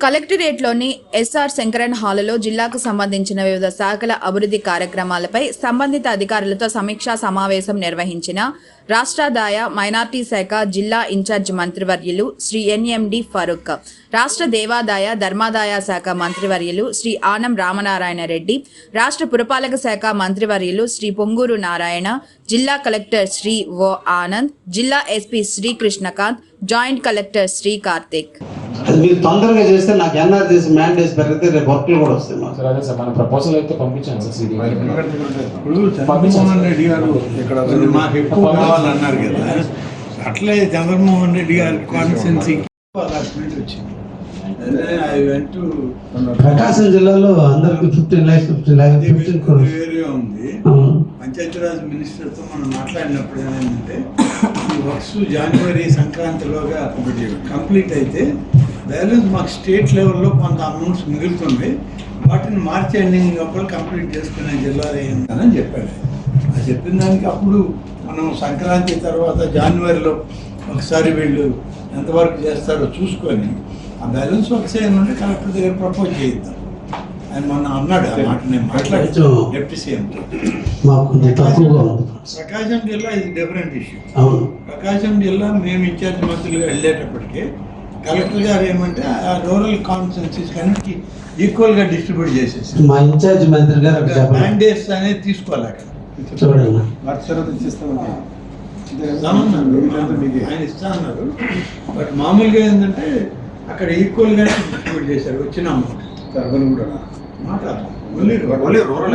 కలెక్టరేట్లోని SR Shankaran హాలులో జిల్లాకు సంబంధించిన వివిధ శాఖల అభివృద్ధి కార్యక్రమాలపై సంబంధిత అధికారులతో సమీక్షా సమావేశం నిర్వహించిన రాష్ట్రాదాయ మైనార్టీ శాఖ జిల్లా ఇన్ఛార్జ్ మంత్రివర్యులు శ్రీ ఎన్ఎండి ఫరూక్ రాష్ట్ర దేవాదాయ ధర్మాదాయ శాఖ మంత్రివర్యులు శ్రీ ఆనం రామనారాయణ రెడ్డి రాష్ట్ర పురపాలక శాఖ మంత్రివర్యులు శ్రీ పొంగూరు నారాయణ జిల్లా కలెక్టర్ శ్రీ ఓ ఆనంద్ జిల్లా SP Srikrishnakanth joint collector Shri Karthik. అది మీరు తొందరగా చేస్తే నాకు ఎన్ఆర్జీసీ మ్యాండేట్స్ పెరిగితే రేపు వర్క్లు కూడా వస్తాయి మాకు. సార్ అదే సార్ మన ప్రపోజల్ అయితే పంపించాను సార్ సిడి ఇప్పుడు చంద్రమోహన్ రెడ్డి గారు ఇక్కడ మాకు ఎక్కువ కావాలన్నారు కదా. అట్లే చంద్రమోహన్ రెడ్డి గారి అలాట్మెంట్ వచ్చింది ప్రకాశం జిల్లాలో అందరికి fifteen lakhs fifteen lakhs fifteen crores ఉంది. పంచాయతీరాజ్ మినిస్టర్తో మనం మాట్లాడినప్పుడు ఏమైందంటే ఈ వర్క్స్ జనవరి సంక్రాంతిలోగా కంప్లీట్ అయితే బ్యాలెన్స్ మాకు స్టేట్ లెవెల్లో కొంత అమౌంట్స్ మిగులుతుంది. వాటిని మార్చి ఎండింగ్ లోపల కంప్లీట్ చేసుకునే జిల్లాలు అయ్యిందని చెప్పాడు. ఆ చెప్పిన దానికి అప్పుడు మనం సంక్రాంతి తర్వాత జనవరిలో ఒకసారి వీళ్ళు ఎంతవరకు చేస్తారో చూసుకొని ఆ బ్యాలెన్స్ ఉంటే కలెక్టర్ దగ్గర ప్రపోజ్ చేయిద్దాం. ఆయన మొన్న అన్నాడు ఆ మాట నేను మాట్లాడి డిప్యూటీ సీఎం ప్రకాశం జిల్లా ఇది డిఫరెంట్ ఇష్యూ అవును. ప్రకాశం జిల్లా మేము ఇన్ఛార్జ్ మంత్రులుగా వెళ్ళేటప్పటికి కలెక్టర్ గారు ఏమంటే ఆ రూరల్ కాన్స్టిట్యూన్సీస్ కనుక ఈక్వల్గా డిస్ట్రిబ్యూట్ చేసేసి మా ఇన్ఛార్జ్ మంత్రి గారు మ్యాండేట్స్ అనేది తీసుకోవాలి అక్కడ. చూడండి. ఆయన ఇస్తా అన్నారు. బట్ మామూలుగా ఏంటంటే అక్కడ ఈక్వల్గా డిస్ట్రిబ్యూట్ చేశారు వచ్చిన అమౌంట్ మాట్లాడతాం ఓన్లీ ఓన్లీ రూరల్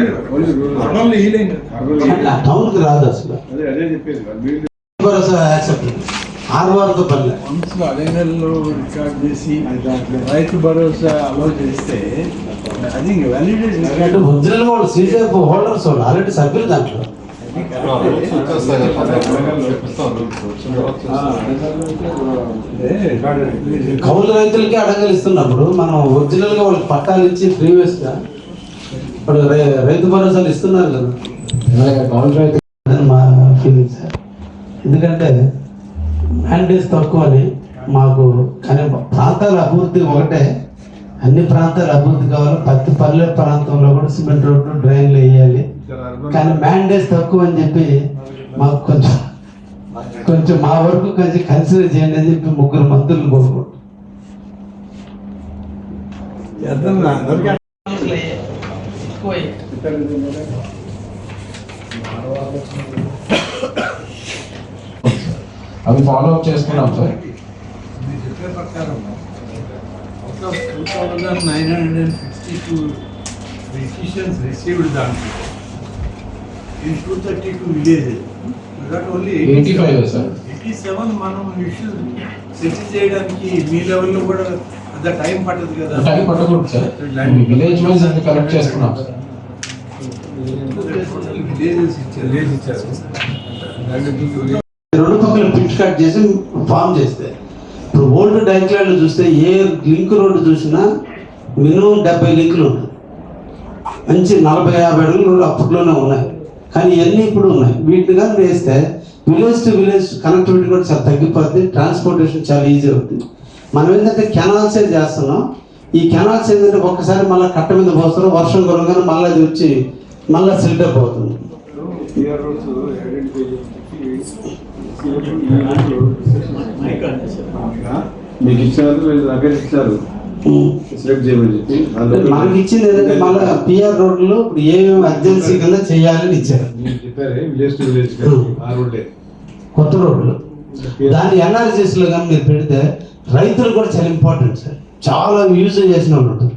ఆ టౌన్కి రాదు అసలు. అదే అదే చెప్పేది రికార్డ్ చేసి రైతు భరోసా అలో చేస్తే అది ఒరిజినల్ వాళ్ళు సీజీఎఫ్ హోల్డర్స్ వాళ్ళు ఆల్రెడీ సభ్యులు దాంట్లో. కౌలు రైతులకి అడగలు ఇస్తున్నప్పుడు మనం ఒరిజినల్గా వాళ్ళకి పట్టాలు ఇచ్చి ప్రీవియస్గా ఇప్పుడు రైతు భరోసాలు ఇస్తున్నారు కదా. కౌలు రైతు మా ఫీలింగ్ సార్ ఎందుకంటే మ్యాండేస్ తక్కువ అని మాకు కానీ ప్రాంతాల అభివృద్ధి ఒకటే. అన్ని ప్రాంతాల అభివృద్ధి కావాలి. ప్రతి పల్లె ప్రాంతంలో కూడా సిమెంట్ రోడ్లు డ్రైన్లు వేయాలి. కానీ మ్యాండేస్ తక్కువ అని చెప్పి మాకు కొంచెం కొంచెం మా వరకు కొంచెం కన్సిడర్ చేయండి అని చెప్పి ముగ్గురు మంత్రులు కోరుకుంటాం అందరికీ అవి ఫాలో అప్ చేసుకున్నాం sir. Two thousand nine hundred and sixty two received దాంట్లో in two thirty two villages that only 85 sir. Eighty seven మనం ఇష్యూ సెటిల్ చేయడానికి మీ లెవెల్లో కూడా అంత టైం పట్టదు కదా. టైం పట్టకూడదు సార్ విలేజ్ వైజ్ అన్ని కలెక్ట్ చేసుకున్నాం రెండు పక్కల పిచ్ కట్ చేసి ఫామ్ చేస్తే. ఇప్పుడు ఓల్డ్ డైక్లాండ్ చూస్తే ఏ లింక్ రోడ్డు చూసినా మినిమం డెబ్బై లింకులు ఉన్నాయి. మంచి నలభై యాభై అడుగులు అప్పట్లోనే ఉన్నాయి. కానీ ఇవన్నీ ఇప్పుడు ఉన్నాయి. వీటిని కానీ వేస్తే విలేజ్ టు విలేజ్ కనెక్టివిటీ కూడా చాలా తగ్గిపోద్ది. ట్రాన్స్పోర్టేషన్ చాలా ఈజీ అవుతుంది. మనం ఏంటంటే కెనాల్సే చేస్తున్నాం. ఈ కెనాల్స్ ఏంటంటే ఒక్కసారి మళ్ళీ కట్ట మీద పోస్తారు వర్షం కొనగానే మళ్ళీ అది వచ్చి మళ్ళీ సిల్టప్ అవుతుంది. మీకు ఇచ్చారు వీళ్ళు దగ్గర ఇచ్చారు. మనకి ఇచ్చింది ఏంటంటే మళ్ళీ పిఆర్ రోడ్లో ఇప్పుడు ఏమేమి అర్జెన్సీ కింద చేయాలని ఇచ్చారు. మీరు చెప్పారే విలేజ్ టు విలేజ్ ఆ రోడ్డే. కొత్త రోడ్లు. దాని ఎన్ఆర్జీఎస్లో కానీ మీరు పెడితే రైతులు కూడా చాలా ఇంపార్టెంట్ సార్. చాలా యూజ్ చేసిన వాళ్ళు ఉంటారు.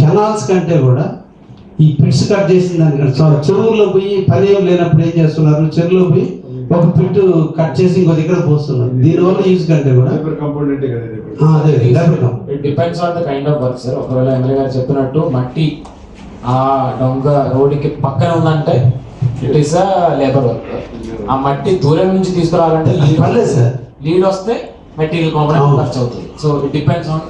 కెనాల్స్ కంటే కూడా ఈ పిట్స్ కట్ చేసిన దానికంటే చెరువుల్లో పోయి పని ఏం లేనప్పుడు ఏం చేస్తున్నారు? చెరువులో పోయి ఒక పిట్టు కట్ చేసి ఇంకో దగ్గర పోస్తున్నారు దీనివల్ల యూజ్ కంటే కూడా లేబర్. ఆ, అదే labour company. It depends on the kind of work sir ఒకవేళ ఎమ్మెల్యే గారు చెప్పినట్టు మట్టి ఆ డొంగ రోడ్డుకి పక్కన ఉందంటే it is a labour work ఆ మట్టి దూరం నుంచి తీసుకురావాలంటే పర్లేదు సార్. లీడ్ వస్తే మెటీరియల్ అవును. ఖర్చు అవుతుంది. సో ఇట్ డిపెండ్స్ ఆన్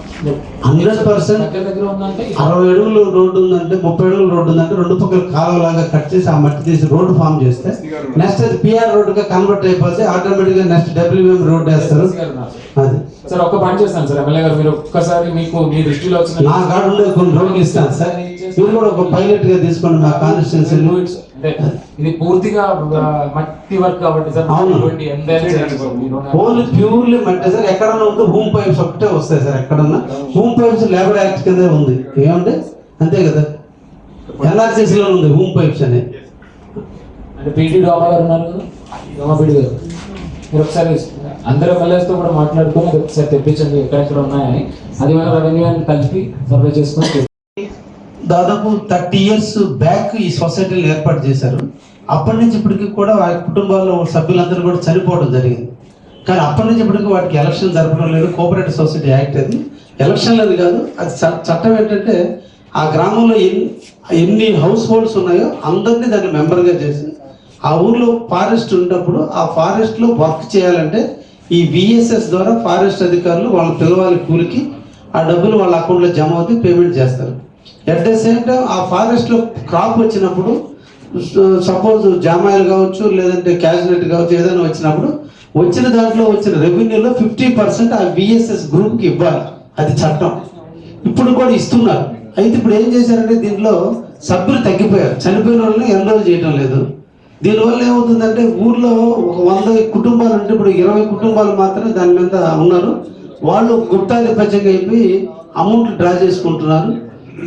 100% దగ్గర దగ్గర ఉందంటే అరవై అడుగులు రోడ్డు ఉందంటే ముప్పై అడుగులు రోడ్డు ఉందంటే రెండు పక్కల కాలువలాగా కట్ చేసి ఆ మట్టి తీసి రోడ్డు ఫామ్ చేస్తే నెక్స్ట్ అది పిఆర్ రోడ్డుగా కన్వర్ట్ అయిపోతే ఆటోమేటిక్గా నెక్స్ట్ డబ్ల్యూఎం రోడ్ వేస్తారు. అది. సార్ ఒక్క పని చేస్తాను సార్ ఎమ్మెల్యే గారు మీరు ఒక్కసారి మీకు మీ దృష్టిలో వచ్చిన నా కాడ ఉండే కొన్ని రోడ్లు ఇస్తాను సార్. మీరు కూడా ఒక పైలట్గా తీసుకోండి మా కాన్స్టిట్యున్సీలో అంటే ఇది పూర్తిగా మట్టి వర్క్ కాబట్టి సార్ అవును. ఓన్లీ ప్యూర్లీ మట్టి సార్. ఎక్కడన్నా ఉంటే హూమ్ పైప్స్ ఒకటే వస్తాయి సార్ ఎక్కడన్నా. హూమ్ పైప్స్ లేబర్ యాక్ట్ కింద ఉంది. ఏమంటే? అంతే కదా. ఎన్ఆర్సీసీ లో ఉంది హూమ్ పైప్స్ అని. అంటే పీటీ డోమా గారు ఉన్నారు కదా? డోమా పీడి గారు. మీరు ఒకసారి అందరు ఎమ్మెల్యేస్తో కూడా మాట్లాడుకొని ఒకసారి తెప్పించండి ఎక్కడెక్కడ ఉన్నాయని. అది మన రెవెన్యూ అని కలిపి సర్వే చేసుకొని దాదాపు థర్టీ ఇయర్స్ బ్యాక్ ఈ సొసైటీని ఏర్పాటు చేశారు. అప్పటి నుంచి ఇప్పటికి కూడా వారి కుటుంబాల్లో సభ్యులందరూ కూడా చనిపోవడం జరిగింది. కానీ అప్పటి నుంచి ఇప్పటికి వాటికి ఎలక్షన్ జరపడం లేదు. కోఆపరేటివ్ సొసైటీ యాక్ట్ అది. ఎలక్షన్ అది కాదు. అది చట్టం ఏంటంటే ఆ గ్రామంలో ఎన్ని ఎన్ని హౌస్ హోల్డ్స్ ఉన్నాయో అందరినీ దాన్ని మెంబర్గా చేసి ఆ ఊర్లో ఫారెస్ట్ ఉన్నప్పుడు ఆ ఫారెస్ట్లో వర్క్ చేయాలంటే ఈ విఎస్ఎస్ ద్వారా ఫారెస్ట్ అధికారులు వాళ్ళని పిలవాలి కూలికి. ఆ డబ్బులు వాళ్ళ అకౌంట్లో జమ అవుతాయి పేమెంట్ చేస్తారు. ఎట్ ద సేమ్ టైం ఆ ఫారెస్ట్లో క్రాప్ వచ్చినప్పుడు సపోజ్ జామాయిల్ కావచ్చు లేదంటే క్యాజినెట్ కావచ్చు ఏదైనా వచ్చినప్పుడు వచ్చిన దాంట్లో వచ్చిన రెవెన్యూలో ఫిఫ్టీ పర్సెంట్ ఆ విఎస్ఎస్ గ్రూప్కి ఇవ్వాలి. అది చట్టం. ఇప్పుడు కూడా ఇస్తున్నారు. అయితే ఇప్పుడు ఏం చేశారంటే దీంట్లో సభ్యులు తగ్గిపోయారు. చనిపోయిన వాళ్ళని ఎన్రోల్ చేయడం లేదు. దీనివల్ల ఏమవుతుందంటే ఊర్లో ఒక వంద కుటుంబాలు అంటే ఇప్పుడు ఇరవై కుటుంబాలు మాత్రమే దాని మీద ఉన్నారు. వాళ్ళు గుప్తాధిపత్యంగా అయిపోయి అమౌంట్ డ్రా చేసుకుంటున్నారు.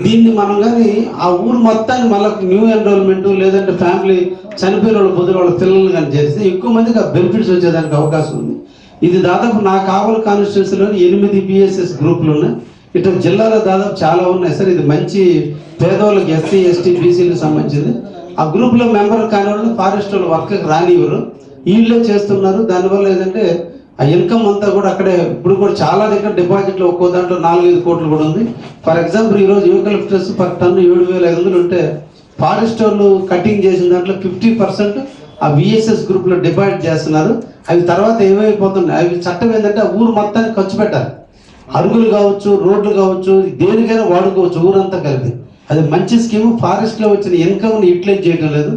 దీన్ని మనం కానీ ఆ ఊరు మొత్తాన్ని మళ్ళీ న్యూ ఎన్రోల్మెంట్ లేదంటే ఫ్యామిలీ చనిపోయిన వాళ్ళ పొద్దున వాళ్ళ పిల్లలు కానీ చేస్తే ఎక్కువ మందికి ఆ బెనిఫిట్స్ వచ్చేదానికి అవకాశం ఉంది. ఇది దాదాపు నా కావల కాన్స్టిట్యూన్సీలో ఎనిమిది బిఎస్ఎస్ గ్రూపులు ఉన్నాయి. ఇటు జిల్లాలో దాదాపు చాలా ఉన్నాయి. సార్ ఇది మంచి పేదవాళ్ళకి ఎస్సీ ఎస్టీ బీసీలకు సంబంధించింది. ఆ గ్రూప్లో మెంబర్ కాని వాళ్ళు ఫారెస్ట్ వాళ్ళు వర్క్కి రానివ్వరు. వీళ్ళే చేస్తున్నారు. దానివల్ల ఏంటంటే ఆ ఇన్కమ్ అంతా కూడా అక్కడే ఇప్పుడు కూడా చాలా దగ్గర డిపాజిట్లు ఒక్కో దాంట్లో నాలుగైదు కోట్లు కూడా ఉంది. ఫర్ ఎగ్జాంపుల్ ఈరోజు యూకలిప్టస్ పర్ టన్ను ఏడు వేల ఐదు వందలు ఉంటే ఫారెస్టర్లు కటింగ్ చేసిన దాంట్లో ఫిఫ్టీ పర్సెంట్ ఆ విఎస్ఎస్ గ్రూప్లో డిపాజిట్ చేస్తున్నారు. అవి తర్వాత ఏమైపోతున్నాయి? అవి చట్టం ఏంటంటే ఆ ఊరు మొత్తానికి ఖర్చు పెట్టాలి. అరుగులు కావచ్చు రోడ్లు కావచ్చు దేనికైనా వాడుకోవచ్చు ఊరంతా కలిపి. అది మంచి స్కీమ్. ఫారెస్ట్లో వచ్చిన ఇన్కమ్ని యూటిలైజ్ చేయడం లేదు.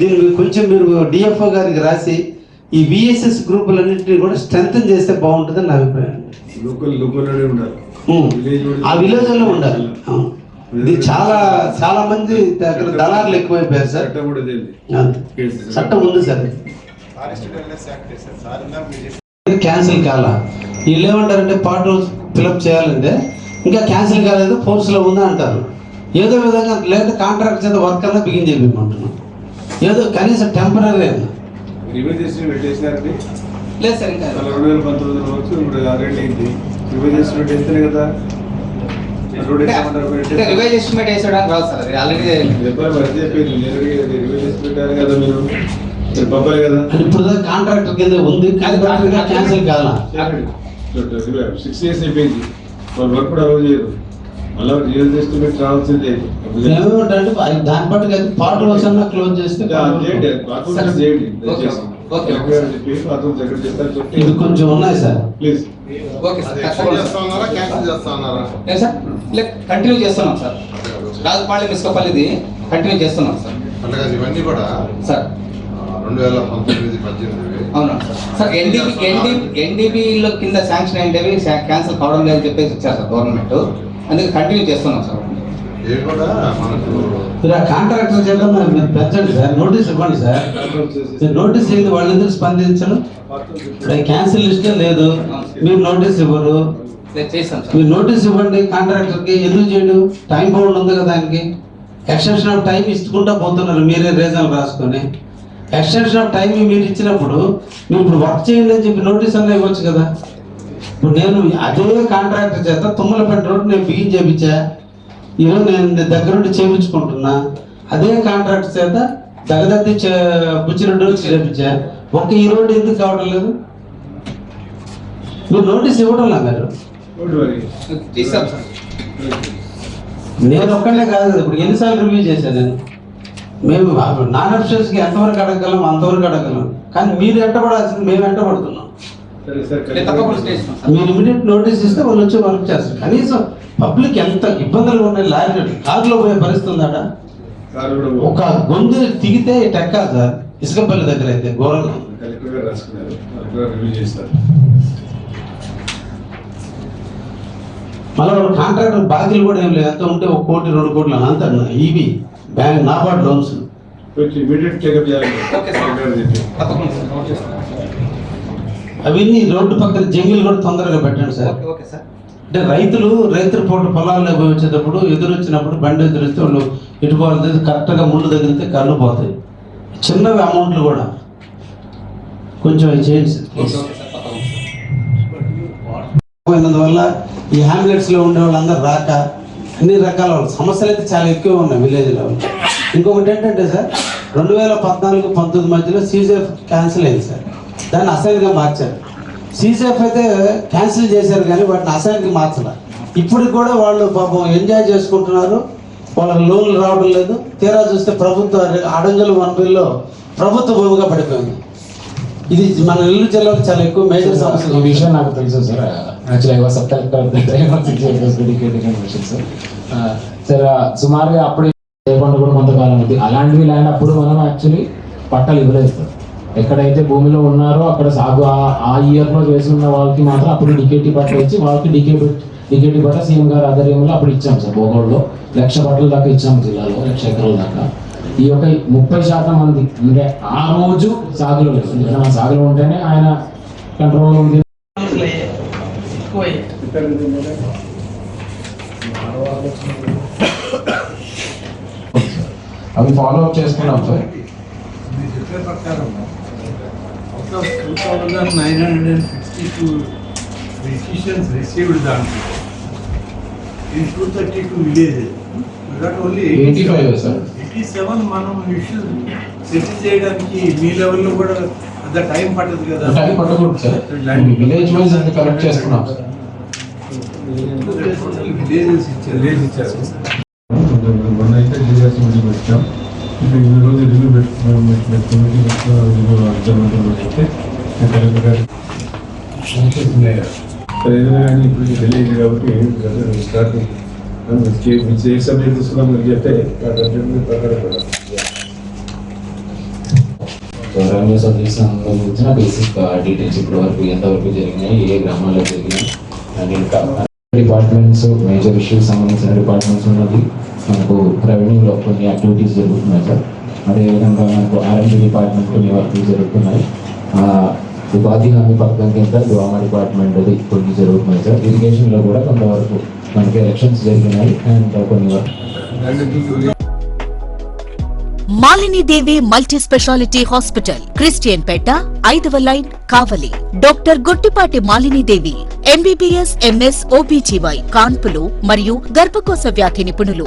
దీనికి కొంచెం మీరు డిఎఫ్ఓ గారికి రాసి ఈ విఎస్ఎస్ గ్రూపులన్నింటినీ కూడా స్ట్రెంగ్ చేస్తే బాగుంటుందని నా అభిప్రాయం. ఆ విలేజ్లో ఉండాలి. అవును. ఇది చాలా చాలా మంది దగ్గర దళారులు ఎక్కువైపోయారు సార్. చట్టం కూడా తెలియదు అంతే. చట్టం ఉంది సార్. క్యాన్సిల్ కాల? వీళ్ళు ఏమంటారంటే పార్ట్ ఫిలప్ చేయాలంటే ఇంకా క్యాన్సిల్ కాలేదు ఫోర్స్లో ఉందా అంటారు. ఏదో విధంగా లేదా కాంట్రాక్ట్ చేత వర్క్ అన్నా బిగిన్ చేయమంటున్నాం ఏదో కనీసం టెంపరీ రివ్యూ చేసి పెట్టేసినారండి లేదు సార్ ఇంకా రెండు వేల పంతొమ్మిది వచ్చి ఇప్పుడు ఆరేళ్ళు అయింది చేసి పెట్టేస్తేనే కదా రివైజ్ ఎస్టిమేట్ వేసడానికి రాదు సార్ ఆల్రెడీ చేసి పెట్టారు కదా మీరు పంపాలి కదా ఇప్పుడు కాంట్రాక్టర్ కింద ఉంది కానీ క్యాన్సిల్ కాల సిక్స్ ఇయర్స్ అయిపోయింది వాళ్ళు వర్క్ కూడా అలౌ చేయరు మళ్ళీ రియల్ ఎస్టిమేట్ రావాల్సిందే దాన్ని బట్టి కాదు పార్ట్ క్లోజ్ చేస్తే ఇది కొంచెం ఉన్నాయి సార్ ప్లీజ్ ఓకే సార్ ఖచ్చితంగా లేదు సార్ లేదు కంటిన్యూ చేస్తున్నాం సార్ రాజపాళెం ఇసుకపల్లిది కంటిన్యూ చేస్తున్నాం సార్ అంటే ఇవన్నీ కూడా సార్ రెండు వేల పంతొమ్మిది పద్దెనిమిది. అవునా సార్ కింద శాంక్షన్ అయ్యేవి క్యాన్సిల్ కావడం లేదని చెప్పేసి ఇచ్చారు సార్ గవర్నమెంట్ అందుకే కంటిన్యూ చేస్తున్నాం సార్. ఇవి కూడా మనకు మీరు ఆ కాంట్రాక్టర్ చేత మరి పెంచండి సార్. నోటీస్ ఇవ్వండి సార్. మీరు నోటీస్ ఇవ్వండి వాళ్ళు ఎందుకు స్పందించరు ఇప్పుడు క్యాన్సిల్ లిస్టే లేదు. మీరు నోటీస్ ఇవ్వరు. మీరు నోటీస్ ఇవ్వండి కాంట్రాక్టర్కి ఎందుకు చేయడు? టైం బౌండ్ ఉంది కదా దానికి. ఎక్స్టెన్షన్ ఆఫ్ టైం ఇచ్చుకుంటా పోతున్నారు. మీరే రీజన్ రాసుకొని. ఎక్స్టెన్షన్ ఆఫ్ టైం మీరు ఇచ్చినప్పుడు మీరు ఇప్పుడు వర్క్ చేయండి అని చెప్పి నోటీస్ అన్న ఇవ్వచ్చు కదా. ఇప్పుడు నేను అదే కాంట్రాక్టర్ చేత తుమ్మలపేట రోడ్డు నేను బిగిన్ చేపించా. ఈరోజు నేను దగ్గరుండి చేయించుకుంటున్నా అదే కాంట్రాక్టర్ చేత దగదత్తి బుచ్చిరెడ్డి రోజు చేయించా ఒక్క ఈ రోడ్డు ఎందుకు కావడం లేదు? మీరు నోటీస్ ఇవ్వడం మీరు? నేను ఒక్కడే కాదు ఇప్పుడు ఎన్నిసార్లు రివ్యూ చేశాను నేను. మేము నాన్ అఫిషియల్స్కి ఎంతవరకు అడగగలం అంతవరకు అడగగలం. కానీ మీరు ఎంటబడాల్సింది మేము ఎంటబడుతున్నాం. మీరు ఇమీడియట్ నోటీస్ ఇస్తే వాళ్ళు వచ్చి వర్క్ చేస్తారు. కనీసం పబ్లిక్ ఎంత ఇబ్బందులు ఉన్నాయి లారీ కారులో పోయే పరిస్థితి ఉందాడా ఒక గొంతు దిగితే టెక్కాలి సార్ ఇసుకపల్లి దగ్గర అయితే ఘోరంగా కలెక్టర్ గారు రాసుకున్నారు. కలెక్టర్ గారు రివ్యూ చేస్తారు. మళ్ళీ వాళ్ళు కాంట్రాక్టర్ బాకీలు కూడా ఏం లేదు. ఎంత ఉంటే ఒక కోటి రెండు కోట్లు అంత ఇవి బ్యాంక్ నాబార్డ్ లోన్స్. కొంచెం ఇమీడియట్ టేకప్ చేయాలి. అవన్నీ రోడ్డు పక్కన జంగిల్ కూడా తొందరగా పెట్టండి సార్. Okay sir. అంటే రైతులు రైతుల పూట పొలాల్లో వచ్చేటప్పుడు ఎదురు వచ్చినప్పుడు బండి ఎదురిస్తే వాళ్ళు ఇటు పోతుంది కరెక్ట్గా ముళ్ళు తగిలితే కళ్ళు పోతాయి. చిన్నవి అమౌంట్లు కూడా. కొంచెం అవి చేయండి పోయినందువల్ల ఈ hamlets లో ఉండే వాళ్ళందరూ రాక అన్ని రకాల సమస్యలు అయితే చాలా ఎక్కువ ఉన్నాయి విలేజ్లో. ఇంకొకటి ఏంటంటే సార్ రెండు వేల పద్నాలుగు పంతొమ్మిది మధ్యలో సీజెఫ్ క్యాన్సిల్ అయింది సార్. దాన్ని అసైన్గా మార్చారు. సీజెఫ్ అయితే క్యాన్సిల్ చేశారు కానీ వాటిని అసైన్కి మార్చాల. ఇప్పటికి కూడా వాళ్ళు పాపం ఎంజాయ్ చేసుకుంటున్నారు. వాళ్ళకి లోన్లు రావడం లేదు. తీరా చూస్తే ప్రభుత్వ అడంజల వనరుల్లో ప్రభుత్వ భూమిగా పడిపోయింది. ఇది మన నెల్లూరు జిల్లాలో చాలా ఎక్కువ మేజర్ సమస్య ఈ విషయం నాకు తెలుసు sir. Actually sub collector sir sir సుమారుగా అప్పుడు లేకుండా కూడా కొంతకాలం ఉంది. అలాంటివి లేనప్పుడు మనం యాక్చువల్లీ పట్టాలు ఇవ్వలేదు సార్. ఎక్కడైతే భూమిలో ఉన్నారో అక్కడ సాగు ఆ- ఆ ఇయర్లో వేసి ఉన్న వాళ్ళకి మాత్రం అప్పుడు డికేటీ పట్ట ఇచ్చి వాళ్ళకి డికే డికేటీ పట్ట సీఎం గారు ఆధ్వర్యంలో అప్పుడు ఇచ్చాం సార్ భూగోళలో. లక్ష పట్టల దాకా ఇచ్చాం జిల్లాలో లక్ష ఎకరాల దాకా. ఈ యొక్క ముప్పై శాతం మంది అంటే ఆ రోజు సాగులో లేదు. సాగులో ఉంటేనే ఆయన కంట్రోల్లో ఉంది. అవి ఫాలో అప్ చేసుకున్నాం సార్. ప్రకారం out of two thousand nine hundred and sixty two registrations received దాంట్లో in two thirty two villages that only 85 sir. Eighty seven మనం ఇష్యూస్ సెటిల్ చేయడానికి మీ లెవెల్లో కూడా అంత టైం పట్టదు కదా. టైం పట్టకూడదు సార్ విలేజ్ వైజ్ అది కలెక్ట్ చేసుకున్నాం విలేజెస్ ఇచ్చారు రిలీజ్ ఇచ్చారు మొన్న అయితే రిలీజ్ మీటింగ్ వచ్చాం. ఇప్పుడు ఈ కానీ ఇప్పుడు ఢిల్లీ కాబట్టి స్టార్ట్ ఏ సబ్జెక్ట్ తీసుకున్నాం మీరు చెప్తే ఆ సబ్జెక్ట్ సంబంధించిన బేసిక్ డీటెయిల్స్ ఇప్పటి వరకు ఎంతవరకు జరిగినాయి ఏ గ్రామాల్లో జరిగినాయి అండ్ ఇంకా డిపార్ట్మెంట్స్ మేజర్ ఇష్యూస్ సంబంధించిన డిపార్ట్మెంట్స్ ఉన్నది మనకు రెవెన్యూలో కొన్ని యాక్టివిటీస్ జరుగుతున్నాయి సార్ అదేవిధంగా మనకు ఆర్ఎండి డిపార్ట్మెంట్ కొన్ని వర్క్లు జరుగుతున్నాయి. ఉపాధి హామీ పథకం కింద గ్రామ డిపార్ట్మెంట్ అది కొన్ని జరుగుతున్నాయి సార్. ఇరిగేషన్లో కూడా కొంతవరకు మనకి ఎలక్షన్స్ జరిగినాయి అండ్ కొన్ని work Malinidevi multi speciality hospital Christian Peta ఐదవ line Kavali. Doctor Gottipati Malinidevi MBBS MS OBGY కాన్పులు మరియు గర్భకోశ వ్యాధి నిపుణులు.